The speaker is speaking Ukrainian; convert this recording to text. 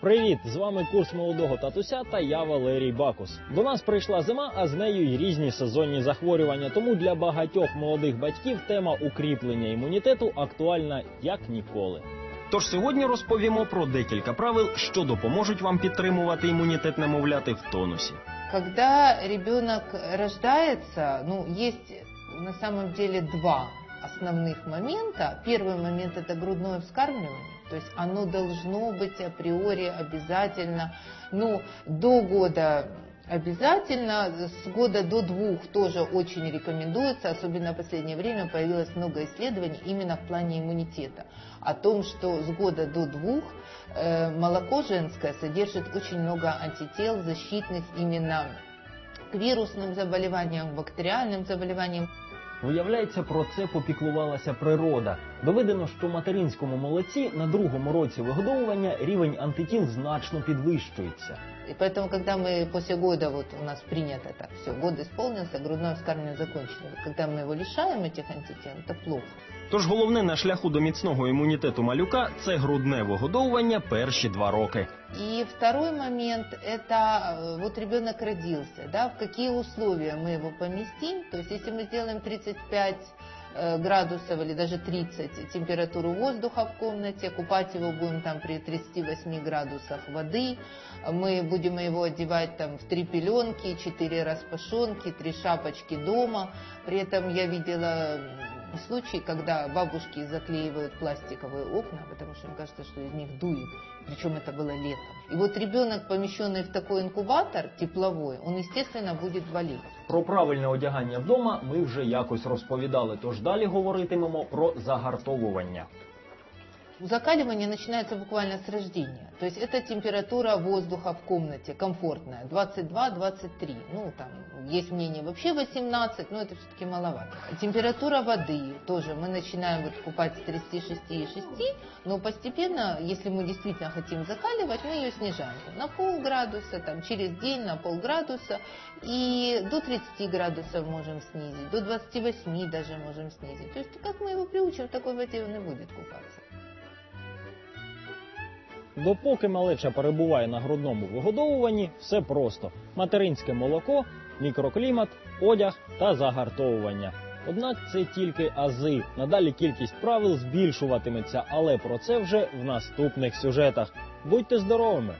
Привіт! З вами курс молодого татуся та я Валерій Бакус. До нас прийшла зима, а з нею й різні сезонні захворювання. Тому для багатьох молодих батьків тема укріплення імунітету актуальна як ніколи. Тож сьогодні розповімо про декілька правил, що допоможуть вам підтримувати імунітет немовляти в тонусі. Когда ребенок рождается, ну, есть на самом деле два основных момента. Первый момент это грудное вскармливание, То есть оно должно быть априори обязательно, ну, до года обязательно, с года до двух тоже очень рекомендуется, особенно в последнее время появилось много исследований именно в плане иммунитета, о том, что с года до двух э, молоко женское содержит очень много антител защитных именно к вирусным заболеваниям, бактериальным заболеваниям. Виявляється, про це попіклувалася природа. Доведено, що в материнському молоці на другому році вигодовування рівень антитіл значно підвищується. И поэтому, когда мы после года, вот у нас принято так, все, год исполнился, грудное вскармливание закончено. Вот Когда мы его лишаем этих антител, это плохо. Тож головне на шляху до міцного імунітету малюка це грудне вигодовування перші два роки. И второй момент, это э, вот ребенок родился, да, в какие условия мы его поместим. То есть, если мы сделаем 35 э, градусов или даже 30 температуру воздуха в комнате, купать его будем там при 38 градусах воды, мы будем его одевать там в три пеленки, четыре распашонки, три шапочки дома. При этом я видела случаи, когда бабушки заклеивают пластиковые окна, потому что им кажется, что из них дует. Причем это было летом. И вот ребенок, помещенный в такой инкубатор тепловой, он, естественно, будет болеть. Про правильне одягання вдома ми вже якось розповідали. Тож далі говоритимемо про загартовування. Закаливание начинается буквально с рождения. То есть это температура воздуха в комнате комфортная, 22-23. Ну, там есть мнение вообще 18, но это все-таки маловато. Температура воды тоже мы начинаем вот купать с 36,6, но постепенно, если мы действительно хотим закаливать, мы ее снижаем на полградуса, там, через день на полградуса, и до 30 градусов можем снизить, до 28 даже можем снизить. То есть как мы его приучим, такой воде он и будет купаться. Допоки малеча перебуває на грудному вигодовуванні, все просто: материнське молоко, мікроклімат, одяг та загартовування. Однак це тільки ази. Надалі кількість правил збільшуватиметься, але про це вже в наступних сюжетах. Будьте здоровими!